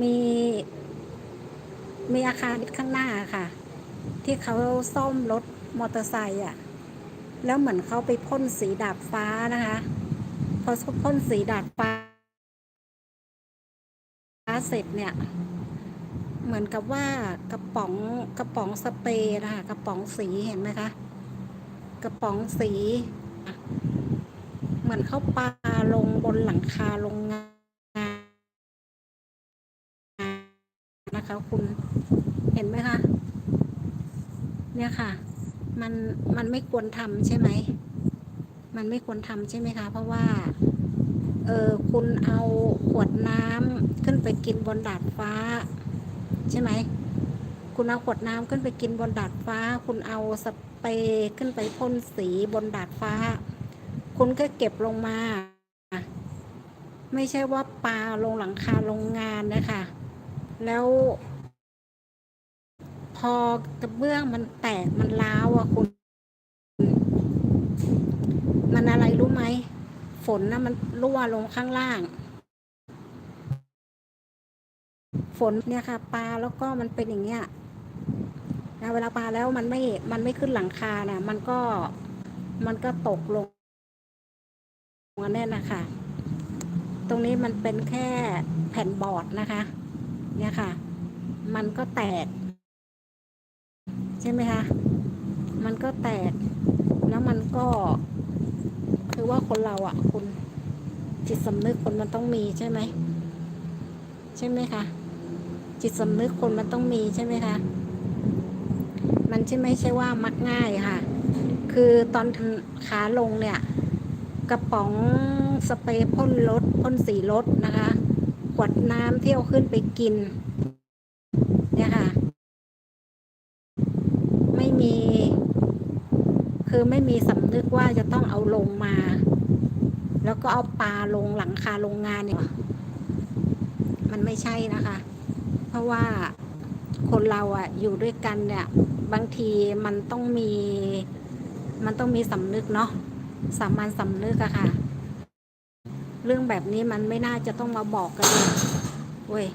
มี มีอาคารข้างหน้าค่ะ ที่เขาซ่อมรถมอเตอร์ไซค์อะ แล้วเหมือนเขาไปพ่นสีดาดฟ้านะคะพอพ่นสีดาดฟ้าเสร็จเนี่ย เหมือนกับว่ากระป๋องกระป๋องสเปรย์นะคะกระป๋องสีเห็นไหมคะ กระป๋องสี เหมือนเขาปาลงบนหลังคาโรงงาน นะคะ คุณเห็นไหมคะ เนี่ยค่ะ มันมันไม่ควรทำใช่ไหม มันไม่ควรทำใช่ไหมคะ เพราะว่า เออคุณเอาขวดน้ำขึ้นไปกินบนดาดฟ้า ใช่ไหม คุณเอาขวดน้ำขึ้นไปกินบนดาดฟ้า คุณเอาสเปรย์ขึ้นไปพ่นสีบนดาดฟ้า คุณก็เก็บลงมา ไม่ใช่ว่าปลาลงหลังคาโรงงานนะคะ แล้วพอกระเบื้องมันแตกมันร้าวอะคุณ มันอะไรรู้ไหม ฝนนะมันรั่วลงข้างล่าง ฝนเนี่ยค่ะปลาแล้วก็มันเป็นอย่างเงี้ยนะเวลาปลาแล้วมันไม่ มันไม่ขึ้นหลังคานะมันก็ มันก็ตกลงอันนี้นะคะ ตรงนี้มันเป็นแค่แผ่นบอร์ดนะคะ เนี่ยค่ะ มันก็แตก ใช่ไหมคะ มันก็แตก แล้วมันก็คือว่าคนเราอะ คุณจิตสำนึกคนมันต้องมีใช่ไหม ใช่ไหมคะ จิตสำนึกคนมันต้องมีใช่ไหมคะ มันใช่ไม่ใช่ว่ามักง่ายค่ะ คือตอนขาลงเนี่ย กระป๋องสเปรย์พ่นรถพ่นสีรถนะคะ ขวดน้ำที่เอาขึ้นไปกิน เนี่ยค่ะ ไม่มี คือไม่มีสำนึกว่าจะต้องเอาลงมา แล้วก็เอาปลาลงหลังคาโรงงานเนี่ย มันไม่ใช่นะคะ เพราะว่าคนเราอะอยู่ด้วยกันเนี่ย บางทีมันต้องมี มันต้องมีสำนึกเนาะสามัญสำนึกอะค่ะ เรื่องแบบนี้มันไม่น่าจะต้องมาบอกกันเลยเว้ย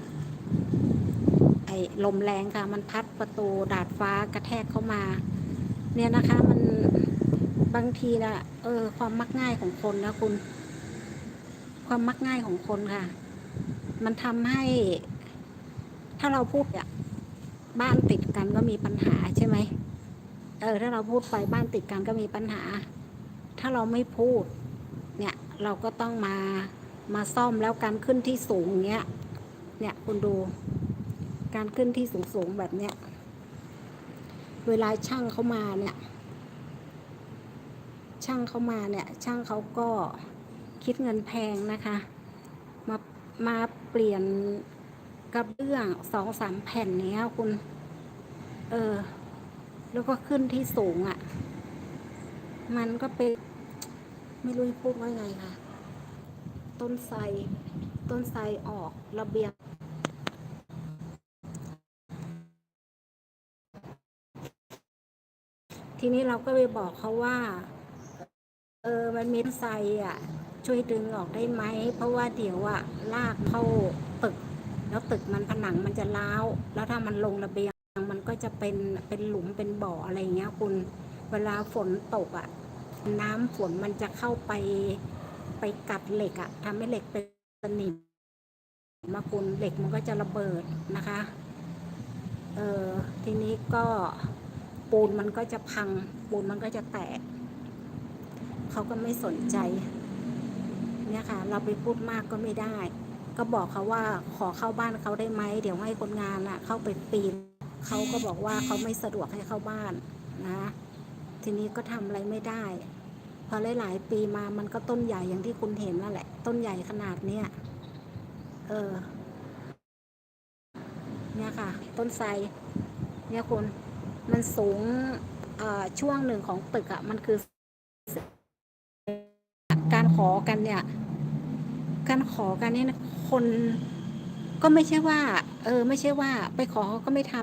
ไอ้ลมแรงค่ะ มันพัดประตูดาดฟ้ากระแทกเข้ามา เนี่ยนะคะ มันบางทีนะเออ ความมักง่ายของคนนะคุณ ความมักง่ายของคนค่ะ มันทำให้ ถ้าเราพูดอะบ้านติดกันก็มีปัญหาใช่ไหมเออ ถ้าเราพูดไปบ้านติดกันก็มีปัญหา ถ้าเราไม่พูด เราก็ต้องมามาซ่อมแล้วการขึ้นที่สูงเนี้ย เนี่ยคุณดู การขึ้นที่สูงสูงๆแบบเนี้ย เวลาช่างเขามาเนี่ย ช่างเขามาเนี่ย ช่างเขาก็คิดเงินแพงนะคะ มามาเปลี่ยนกระเบื้องสองสามแผ่นเนี้ยคุณ เออ แล้วก็ขึ้นที่สูงอะ่ะ มันก็เป็น ไม่รู้จะพูดว่าไงค่ะ ต้นไทรต้นไทรออกระเบียงทีนี้เราก็ไปบอกเขาว่า เออ มันมีไทรอะ ช่วยดึงออกได้ไหม เพราะว่าเดี๋ยวอะ ลากเข้าตึก แล้วตึกมันผนังมันจะร้าว แล้วถ้ามันลงระเบียงมันก็จะเป็น เป็นหลุม เป็นบ่ออะไรเงี้ยคุณ เวลาฝนตกอะ น้ำฝนมันจะเข้าไปไปกัดเหล็กอะทำให้เหล็กเป็นสนิมมาคุณเหล็กมันก็จะระเบิดนะคะ เออทีนี้ก็ปูนมันก็จะพัง ปูนมันก็จะแตก เขาก็ไม่สนใจ เนี่ยค่ะ เราไปพูดมากก็ไม่ได้ ก็บอกเขาว่าขอเข้าบ้านเขาได้ไหม เดี๋ยวให้คนงานอะเข้าไปปีน เขาก็บอกว่าเขาไม่สะดวกให้เข้าบ้านนะ ทีนี้ก็ทำอะไรไม่ได้ พอหลายๆปีมามันก็ต้นใหญ่อย่างที่คุณเห็นนั่นแหละ ต้นใหญ่ขนาดเนี้ยเออ เนี่ยค่ะ ต้นไทรเนี่ยคุณมันสูงช่วงหนึ่งของตึกอะ่ะ มันคือ การขอกันเนี่ย การขอกันเนี่ยคนก็ไม่ใช่ว่า เออ ไม่ใช่ว่า ไปขอเขาก็ไม่ท